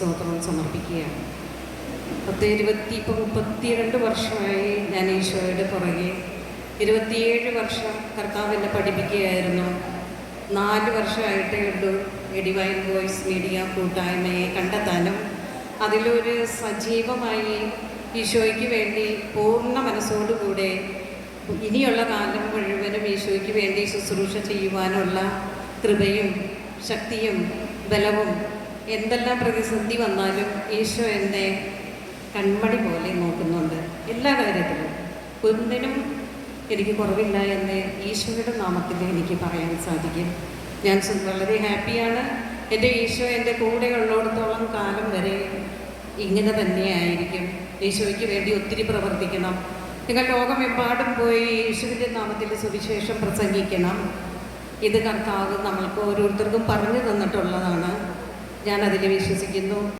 സ്തോത്രം സമർപ്പിക്കുകയാണ്. പത്ത് ഇരുപത്തി ഇപ്പം മുപ്പത്തിരണ്ട് വർഷമായി ഞാൻ ഈശോയുടെ പുറകെ. ഇരുപത്തിയേഴ് വർഷം കർത്താവ് എന്നെ പഠിപ്പിക്കുകയായിരുന്നു. നാല് വർഷമായിട്ടേ ഉള്ളൂ എഡിവൈൻ വോയിസ് മീഡിയ കൂട്ടായ്മയെ കണ്ടെത്താനും അതിലൊരു സജീവമായി ഈശോയ്ക്ക് വേണ്ടി പൂർണ മനസ്സോടുകൂടെ ഇനിയുള്ള കാലം മുഴുവനും ഈശോയ്ക്ക് വേണ്ടി ശുശ്രൂഷ ചെയ്യുവാനുള്ള കൃപയും ശക്തിയും ബലവും എന്തെല്ലാം പ്രതിസന്ധി വന്നാലും ഈശോ എന്റെ കൺമണി പോലെ നോക്കുന്നുണ്ട് എല്ലാ കാര്യത്തിലും. ഒന്നിനും എനിക്ക് കുറവില്ല എന്ന് ഈശോയുടെ നാമത്തിൽ എനിക്ക് പറയാൻ സാധിക്കും. ഞാൻ വളരെ ഹാപ്പിയാണ്. എന്റെ ഈശോ എന്റെ കൂടെ ഉള്ളിടത്തോളം കാലം വരെ ഇങ്ങനെ തന്നെയായിരിക്കും. ഈശോയ്ക്ക് വേണ്ടി ഒത്തിരി പ്രവർത്തിക്കണം. നിങ്ങൾ ലോകമെമ്പാടും പോയി യേശുവിന്റെ നാമത്തിൽ സുവിശേഷം പ്രസംഗിക്കണം. ഇത് കർത്താവ് നമ്മൾക്ക് ഓരോരുത്തർക്കും പറഞ്ഞു തന്നിട്ടുള്ളതാണ്. ഞാൻ അതിൽ വിശ്വസിക്കുന്നു